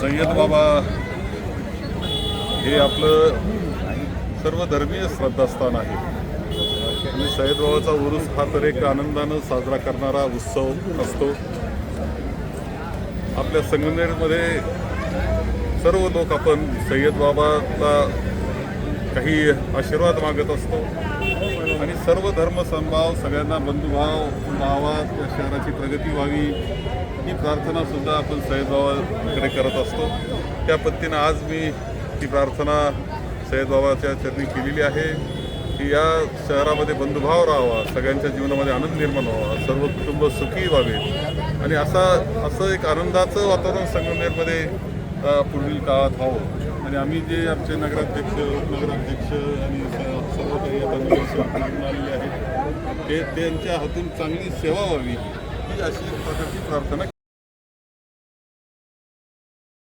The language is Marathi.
सय्यद बाबा हे आपलं सर्व धर्मीय श्रद्धास्थान आहे. आणि सय्यद बाबाचा उरूस हा तर एक आनंदानं साजरा करणारा उत्सव असतो. आपल्या संगमनेरमध्ये सर्व लोक आपण सय्यद बाबाला काही आशीर्वाद मागत असतो. आणि सर्व धर्म समभाव सगळ्यांना बंधुभाव गावात या शहराची प्रगती व्हावी ही प्रार्थनासुद्धा आपण सय्यदबाबाकडे करत असतो. त्या पद्धतीनं आज मी ही प्रार्थना सय्यदबाबाच्या चरणी केलेली आहे की या शहरामध्ये बंधुभाव राहावा सगळ्यांच्या जीवनामध्ये आनंद निर्माण व्हावा सर्व कुटुंब सुखी व्हावे. आणि असा असं एक आनंदाचं वातावरण संगमनेरमध्ये पुढील काळात व्हावं. आणि आम्ही जे आमचे नगराध्यक्ष उपनगराध्यक्ष आणि सर्व ते त्यांच्या हातून चांगली सेवा व्हावी. ही अशी प्रकारची प्रार्थना